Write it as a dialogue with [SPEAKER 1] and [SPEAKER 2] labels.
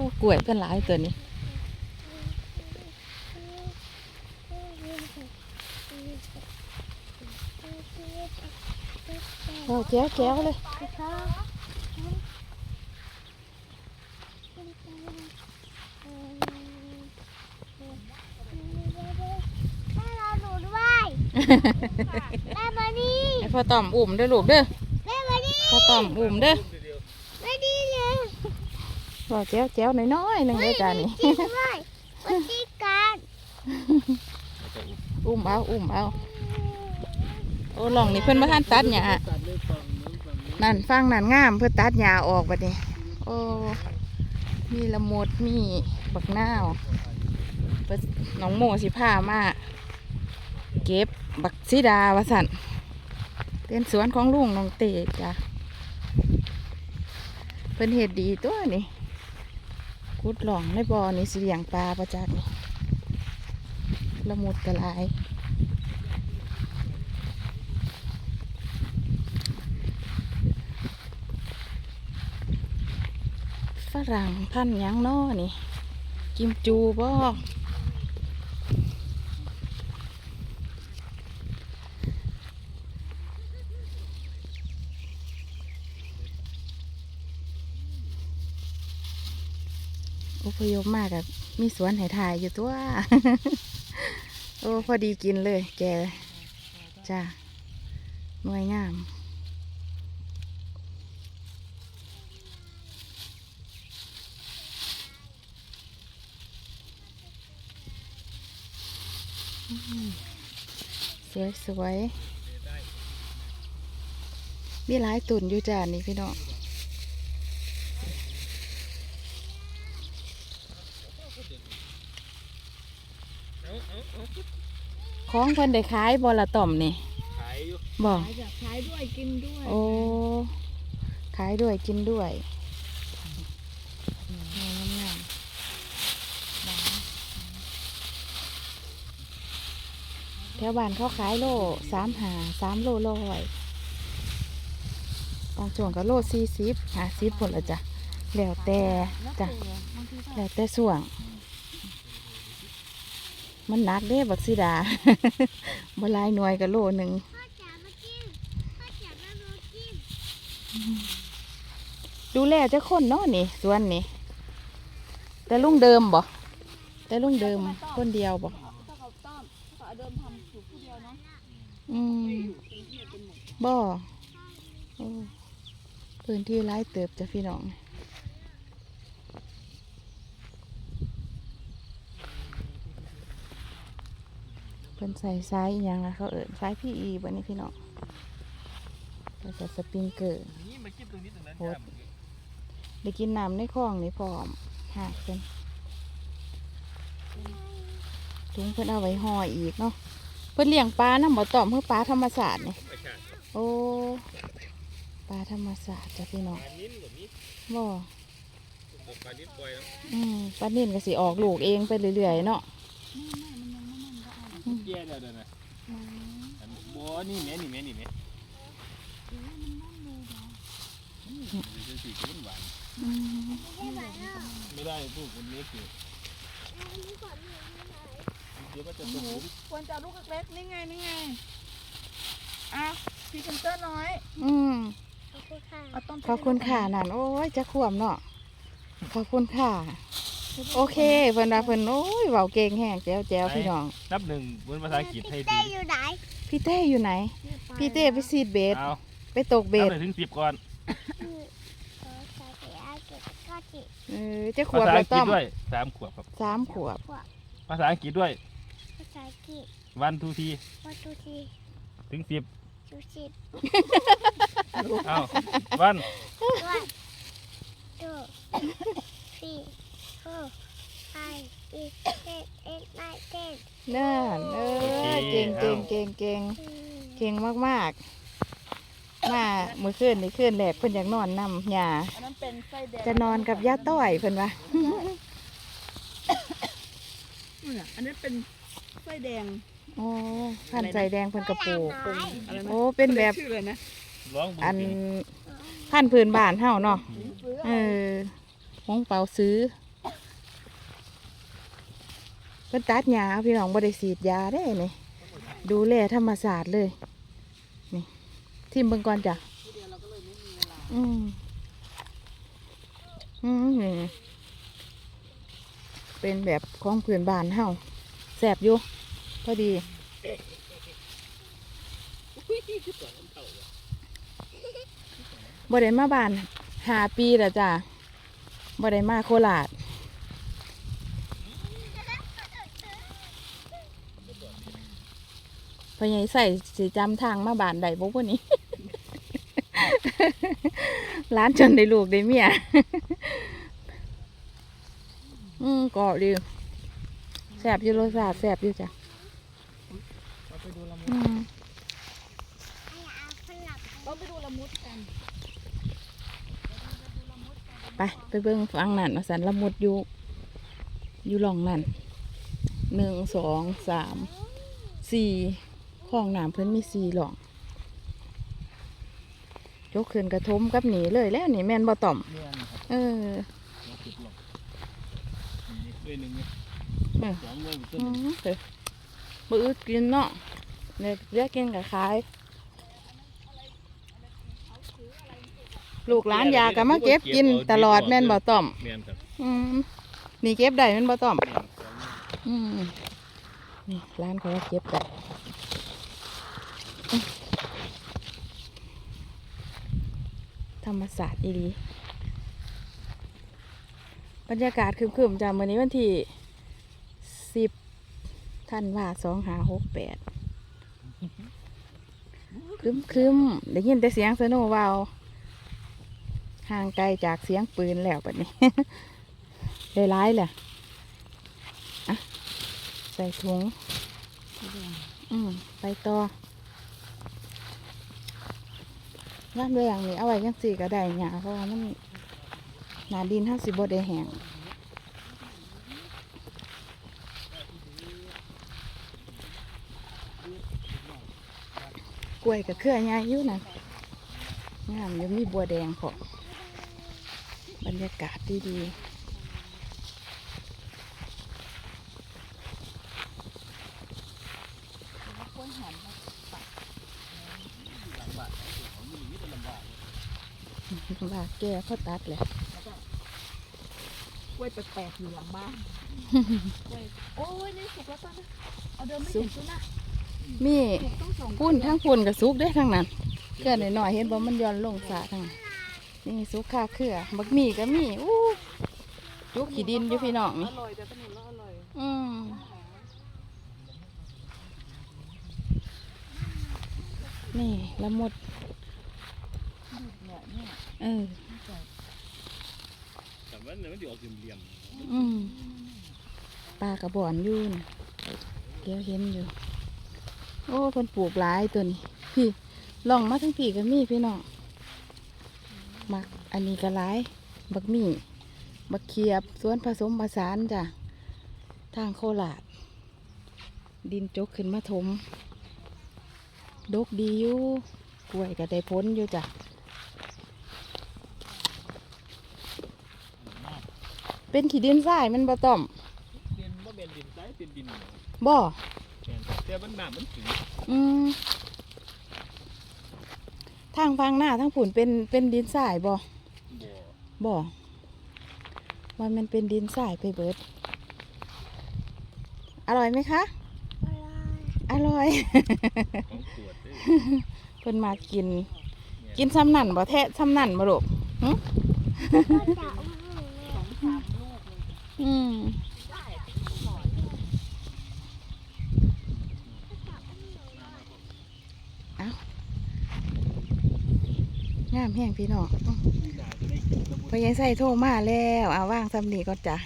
[SPEAKER 1] อ้กล้วยเพิ่นหลายตัวนี้โอ้แก้วแก้วเลย
[SPEAKER 2] แม่รอหนูด้วยแม่มานี่
[SPEAKER 1] ให้พ่อต่อมอุ่มเด้อลูกเด้อ
[SPEAKER 2] แม่มานี่
[SPEAKER 1] พ่อต่อมอุ่มเด้อ
[SPEAKER 2] ไม่ดีเลย
[SPEAKER 1] พ่อแก้วแก้วน้อยๆหนึงเลยจ้านี่
[SPEAKER 2] จริงด้วยมันตีกัน
[SPEAKER 1] อุ้มเอาอุ้มเอาโอ้หลองนี่เพิ่นมาท่านตัดหญ้านั่นฟังนั่นงามเพื่อตัดหญ้าออกบัดนี้โอ้มีละมุดมีบักนาวเพิ่นน้องโมสิพามาเก็บบักซีดาวาสันเป็นสวนของลุงน้องเตจ้ะเพิ่นเฮ็ดดีตัวนี่ กุดหลองในบ่อนี่สิเลี้ยงปลาประจักนี่ละมุดกระลายฝรั่งพันยังน้อนี่ กิมจูบ่ อพยพมากกับมีสวนให้ถ่ายอยู่ตัว โอ้พอดีกินเลย แกจ้าหน่วยงามสวยสวยๆมีหลายตุ่นอยู่จ้านี่พี่น้อง ของเพิ่นได้ขายบอละต่อมนี่
[SPEAKER 3] ขายอยู่
[SPEAKER 1] บอก
[SPEAKER 4] ขายจากขายด้วยกินด้วย
[SPEAKER 1] โอ้ขายด้วยกินด้วยงามๆแถวบ้านเขาขายโลสามหาสามโลร้อยบางช่วงก็โลสี่สิบหาสิบผลละจ้ะแล้วแต่จ้ะแล้วแต่ส่วง มันหนักเด้บักซิดาบหลายหน่วยก็โลหนึ่ง
[SPEAKER 2] พ่อจ๋ามากินพ่อจ๋ามาดูกิน
[SPEAKER 1] ดูแลเจ้าคนเนาะนี่สวนนี่ แต่ลุงเดิมบ่แต่ลุงเดิมคนเดียวบ่
[SPEAKER 4] ถ้าเขาต้อมถ้าเขาเดิมทำอยู่ผู้เดียวเนาะ
[SPEAKER 1] อืมบ่โอ้พื้นที่ร้ายเติบจ้ะพี่น้อง พิ่นใส่สายอิหยังอะเขาเอิ้นสายพี่อีบัดนี้พี่น้องแล้วก็สปริงเกอร์
[SPEAKER 3] นี่มากินตรงนี้ตรงนั้น
[SPEAKER 1] โหด
[SPEAKER 3] จ้ะ
[SPEAKER 1] ได้กินน้ำในคลองนี่พร้อมหากเพิ่นถุงเพิ่นเอาไว้ห่ออีกเนาะเพิ่นเลี้ยงปลาน้ำบ่ต่อมเพื่อปลาธรรมศาสตร์นี่
[SPEAKER 3] ประชาชน
[SPEAKER 1] โอ้ปลาธรรมศาสตร์จ้ะพี่น้อง
[SPEAKER 3] ปลานิ้นแบบนี้
[SPEAKER 1] บ่
[SPEAKER 3] ปลานิ้นปล่อยแล้ว
[SPEAKER 1] อืมปลานิ่นก็สิออกลูกเองไปเรื่อยๆเนาะ
[SPEAKER 3] เกี้ยเดี๋ยวเดี๋ยวนะอันบัวนี่แม่นี่แม่นี่แม่มันจะสีขึ้นหวาน
[SPEAKER 1] อืม
[SPEAKER 2] ไม่ไหวแล้ว
[SPEAKER 3] ไม่ได้พวกคนเล็กอยู่
[SPEAKER 2] อันนี้ก่อนหนูไม่ไหว
[SPEAKER 3] เดี๋ยวก็จะ
[SPEAKER 4] โอ้
[SPEAKER 3] ตก
[SPEAKER 4] โห
[SPEAKER 3] หลุม
[SPEAKER 4] ควรจะเอาลูกเล็กๆนี่ไงนี่ไงอ้าวพรีเซนเตอร์น้อย
[SPEAKER 1] อืม
[SPEAKER 2] ขอบคุณค่ะ
[SPEAKER 4] เอาต้น
[SPEAKER 1] ขอบคุณค่ะนั่นโอ้ยจะขวมเนาะขอบคุณค่ะ โอเคเพิ่นว่าเพิ่นโอ้ยเว้าเก่งแฮงแจ๋วแจ๋วพี่น้อง
[SPEAKER 3] นับหนึ่งบนภาษาอังกฤษให้
[SPEAKER 2] เต้
[SPEAKER 3] ดี
[SPEAKER 2] อยู่ไหน
[SPEAKER 1] พี่เต้อยู่ไหน พี่เต้ไปซีดเบส
[SPEAKER 3] เอา
[SPEAKER 1] ไปตกเบ
[SPEAKER 3] นับ
[SPEAKER 1] ส
[SPEAKER 3] หนึ่งถึงสิบก่อน
[SPEAKER 2] ขอใส่ไปอาเก็บก็จิ
[SPEAKER 1] เออจะขว
[SPEAKER 3] ภา
[SPEAKER 1] บ
[SPEAKER 3] ษา
[SPEAKER 1] แล้
[SPEAKER 3] อั
[SPEAKER 1] ว
[SPEAKER 3] งกฤ
[SPEAKER 1] ต้
[SPEAKER 3] ษ
[SPEAKER 1] อม
[SPEAKER 3] ด้วยสามขวบครับ
[SPEAKER 1] สามขวบ
[SPEAKER 3] ภาษาอังกฤษด้วย
[SPEAKER 2] ภาษาอังกฤษ
[SPEAKER 3] วันทูที
[SPEAKER 2] วัตถุที
[SPEAKER 3] ถึงสิบ
[SPEAKER 2] ชูชิป
[SPEAKER 3] เอาวัน
[SPEAKER 2] วัน four five six seven eight nine ten
[SPEAKER 1] นั่นเออเก่งเก่งเก่งเก่งเก่งมากๆมาเมื่อคืนนี่คืนแรกเพิ่นอยากนอนนำหญ้า
[SPEAKER 4] อันนั้นเป็นไส้แดง
[SPEAKER 1] จะนอนกับย่าต้อยเพิ่นว่า
[SPEAKER 4] เนี่ยอันนี้เป็นไส้แดง
[SPEAKER 1] โอ้พันใจแดงเพิ่นกระปูก
[SPEAKER 4] เป็นอะไรนะ
[SPEAKER 1] โอ้เป็นแบบ
[SPEAKER 4] ชื่อเลยนะ
[SPEAKER 3] ร้องบุญ
[SPEAKER 1] อัน
[SPEAKER 3] เป็น
[SPEAKER 1] พันพื้นบ้านเฮาเนาะ
[SPEAKER 4] ซื้อ
[SPEAKER 1] เออหงเปาซื้อ เพิ่นตัดหญ้าพี่น้องบ่ได้ฉีดยาได้นี่ดูแลธรรมศาสตร์เลยนี่ทิมเบิ่งก่อนจ้ะอืมอืมนี่เป็นแบบของพื้นบ้านเฮาแสบอยู่พอดีบ่ได้มาบ้านหาปีแล้วจ้ะบ่ได้มาโคราช พอใหญายใส่สีจำทางมาบ้านได้บ่พวกนี้ ร้านจนได้ลูกได้เมีย อืมก็ดีแสบอยู่รสชาติแสบอยู่จ้ะ
[SPEAKER 3] เราไปดูละมุด
[SPEAKER 1] อืม
[SPEAKER 4] เราไปดูละมุดกัน
[SPEAKER 1] ไปไปเบิ่งฟังนั่นเอาสันละมุดอยู่อยู่หล่องนั่นหนึ่งสองสามสี่ ห้องน้ำเพิ่นมีสี่หล่องยกขึ้นกระทมกับหนีเลยแล้วนี่แม่นบ่ต่อม
[SPEAKER 3] เมียนครับ
[SPEAKER 1] เออ
[SPEAKER 3] เราขุดหลอกนี่ด้วยหนึ่งเนี่ย
[SPEAKER 1] เออ
[SPEAKER 3] สองด้วยต้
[SPEAKER 1] อื
[SPEAKER 3] น
[SPEAKER 1] มเถอะมืออึดกินเนาะเนี่ยเรียกกินกับขาย ลูกหลานยาก็มาเก็บกินตลอดแม่นบ่ต่อม
[SPEAKER 3] เมียนครับ
[SPEAKER 1] อืมนี่เก็บได้แม่นบ่ต่อม
[SPEAKER 3] เมียนสองด้วย
[SPEAKER 1] อืมนี่ร้านเขาก็เก็บได้อื้อ ธรรมศาสตร์อีหลีบรรยากาศครึมๆจากวันนี้วันที่สิบท่านว่าสองหาหกแปดครึมครึมๆได้ยินแต่เสียงสโนว์วาวห่างไกลจากเสียงปืนแล้วแบบนี้ได้ร้ายแหละใส่ถุง อืม ไปต่อ ย่านแรงนี่เอาไว้ยังสี่ก็ได้หยาเพราะว่ามันหนาดินห้าสิบได้แห้งกล้วยกับเครือใหญ่อยู่นะงามยังมีบัวแดงขอบรรยากาศดีๆ บาแก่เขาตัดแหละ
[SPEAKER 4] กล้วยแปลกๆอยู่หลังบ้านกล้วยโอ้ยนี่สุกแล้วป่ะนะเอาเดิมไม่
[SPEAKER 1] สุ
[SPEAKER 4] เห็
[SPEAKER 1] ก
[SPEAKER 4] นซุนะ
[SPEAKER 1] มี
[SPEAKER 4] สุกต้องสอง
[SPEAKER 1] พุ่นทั้งพุ่นกับซุกได้อทั้งนั้นเกิดหน่อยๆเห็นบ่มันย้อนลงสาทั้งนั้นนี่ซุกค่าเครือบักหมี่ก็มีอู้จุกขี้ดินอยู่พี่น้อง
[SPEAKER 4] อ
[SPEAKER 1] นี่
[SPEAKER 4] ร่อยแต่ขนมแล้วอร่อย
[SPEAKER 1] อืมนี่ละหมด
[SPEAKER 4] เนี่ย เนี่ย
[SPEAKER 1] เออ
[SPEAKER 3] แต่ว่าเนี่ยมันจะออกเหลี่ยม
[SPEAKER 1] อืมปลากระบอนอยู่นะเกี่ยวเห็นอยู่ โอ้เพิ่นปลูกหลายตัวนี้พี่ลองมาทั้งปีก็มีพี่น้องมักอันนี้ก็หลาย บักหมี่บักเขียบสวนผสมผสานจ้ะทางโคราชดินจกขึ้นมาถม ดกดีอยู่กล้วยก็ได้พ้นอยู่จ้ะ เป็นขี้ดินทรายมันบ่ต้อม
[SPEAKER 3] ๆดินว่าเป็นดินใต้เป็นดินเหนียว
[SPEAKER 1] บ่
[SPEAKER 3] แม่นครับแต่มันน้ำมันสี
[SPEAKER 1] อืมทางฟังหน้าทางผุนเป็นเป็นดินทรายบ่
[SPEAKER 3] บ่อ
[SPEAKER 1] บ่ว่ามันเป็นดินทรายไปเบิด อร่อยไหมคะ อร่อย
[SPEAKER 3] ของตรวจเด้อ
[SPEAKER 1] เพิ่นมากิน กินซ้ำนั่นบ่แทะซ้ำนั่นบ่ลูกหึ อืมเอางามแห้งพี่น้อง
[SPEAKER 3] ด่าจะได้กินละมุด
[SPEAKER 1] พอยังใส่โทรมาแล้วเอาว่างซ้ำนี่ก็จ้ะ